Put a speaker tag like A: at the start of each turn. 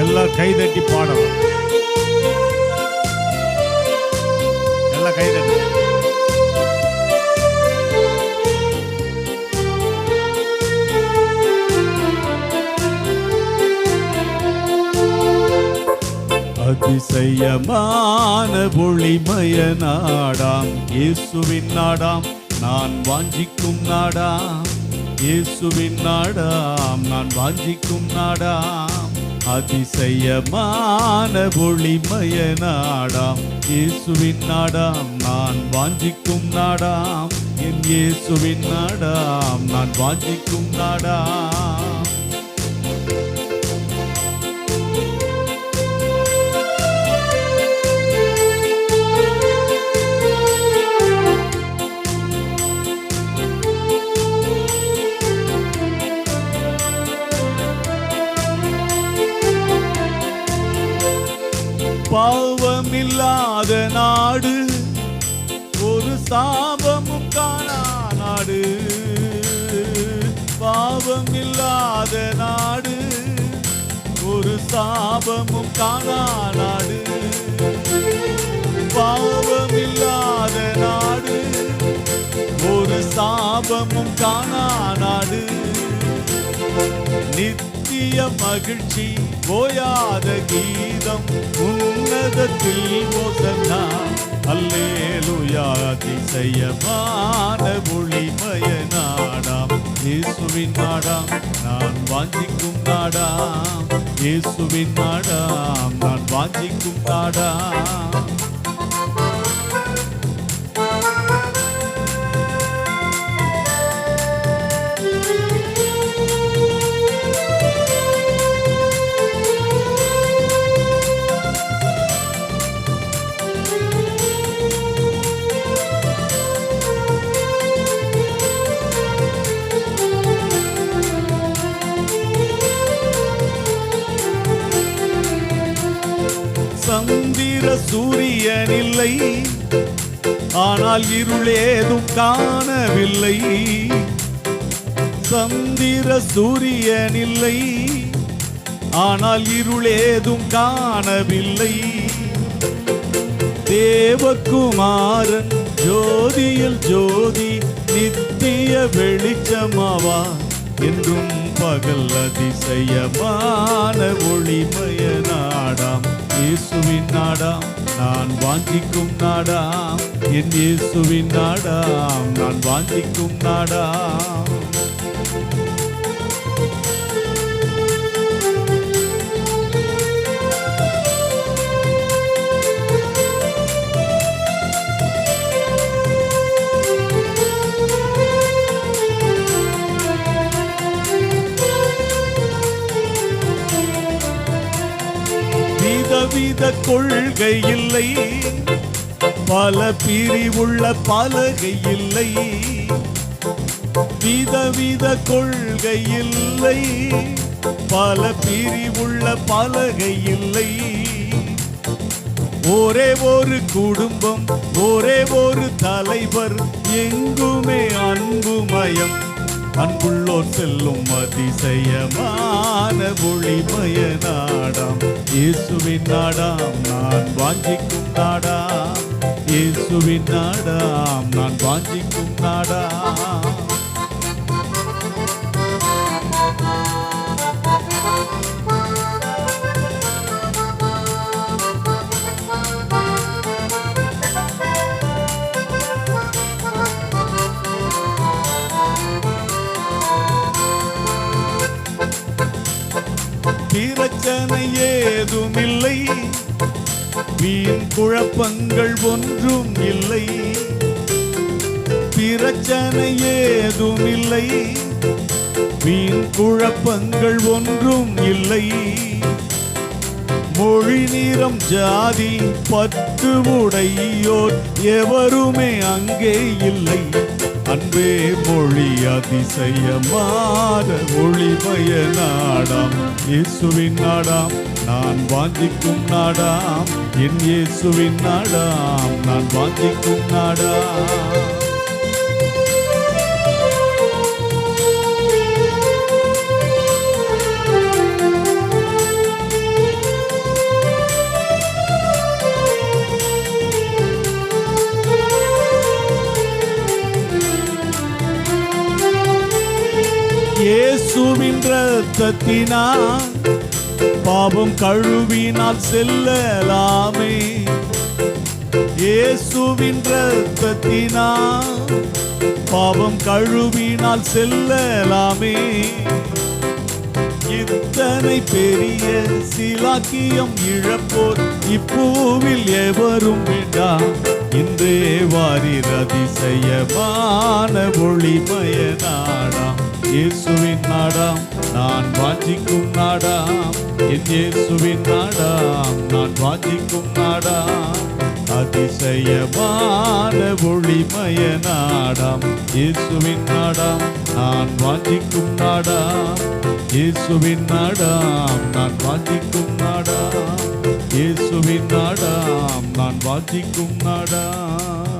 A: எல்லாம் கைதட்டி பாடலாம் எல்லாம் கைதட்டி அதிசயமான ஒளிமய நாடாம். இயேசுவின் நாடாம் நான் வாஞ்சிக்கும் நாடாம். இயேசுவின் நாடாம் நான் வாஞ்சிக்கும் நாடாம். அதிசயமான ஒளிமய நாடாம். இயேசுவின் நாடாம் நான் வாஞ்சிக்கும் நாடாம். என் இயேசுவின் நாடாம் நான் வாஞ்சிக்கும் நாடாம். பாவமில்லாத நாடு. ஒரு சாபமும் காணா நாடு. பாவமில்லாத நாடு. ஒரு சாபமும் காணா நாடு. பாவமில்லாத நாடு. ஒரு சாபமும் காணா நாடு. நித்த நித்திய மகிழ்ச்சி ஓயாத கீதம் உன்னதத்தில் ஓசன்னா அல்லேலுயா அதிசயமான ஒளிமய நாடாம். இயேசுவின் நாடாம் நான் வாஞ்சிக்கும் நாடாம். இயேசுவின் நாடாம் நான் வாஞ்சிக்கும் நாடாம். சூரியன் ஆனால் இருளேதும் காணவில்லை. சந்திர சூரியனில்லை. ஆனால் இருளேதும் காணவில்லை. தேவகுமாரன் ஜோதியில் ஜோதி நித்திய வெளிச்சமாவா? என்றும் பகல் அதிசயமான ஒளிமய நாடாம். இயேசுவின் நாடாம். நான் வாஞ்சிக்கும் நாடாம் என் இயேசுவின் நாடாம் நான் வாஞ்சிக்கும் நாடாம் விதவித கொள்கை இல்லை பல பிரிவுள்ள பலகை இல்லை விதவித கொள்கை இல்லை பல பிரிவுள்ள பலகை இல்லை ஒரே ஒரு குடும்பம் ஒரே ஒரு தலைவர். எங்குமே அன்புமயம் அன்புள்ளோர் செல்லும் அதிசயமான ஒளிமய நாடாம். இயேசுவின் நாடாம் நான் வாஞ்சிக்கும் நாடாம். இயேசுவின் நாடாம் நான் வாஞ்சிக்கும் நாடாம். பிரச்சனை ஏதுமில்லை வீண் குழப்பங்கள் ஒன்றும் இல்லை பிரச்சனை ஏதுமில்லை வீண் குழப்பங்கள் ஒன்றும் இல்லை மொழி நிறம் ஜாதி பத்து உடையோர் எவருமே அங்கே இல்லை. அன்பே மொழி அதிசயமான ஒளிமய நாடாம். இயேசுவின் நாடாம் நான் வாஞ்சிக்கும் நாடாம். என் இயேசுவின் நாடாம் நான் வாஞ்சிக்கும் நாடாம். இயேசுவின் ரத்தத்தினால் பாவம் கழுவினால் செல்லலாமே. இயேசுவின் ரத்தத்தினால் பாவம் கழுவினால் செல்லலாமே. இத்தனை பெரிய சிலாக்கியம் இழப்போர் இப்பூவில் எவரும் வேண்டாம் இன்றே வாரிர் அதிசயமான ஒளிமய நாடாம் இயேசுவின் நாடாம் நான் வாஞ்சிக்கும் நாடாம். என் இயேசுவின் நாடாம் நான் வாஞ்சிக்கும் நாடாம். அதிசயமான ஒளிமய நாடாம். இயேசுவின் நாடாம் நான் வாஞ்சிக்கும் நாடாம். இயேசுவின் நாடாம் நான் வாஞ்சிக்கும் நாடாம். இயேசுவின் நாடாம் நான் வாஞ்சிக்கும் நாடாம்.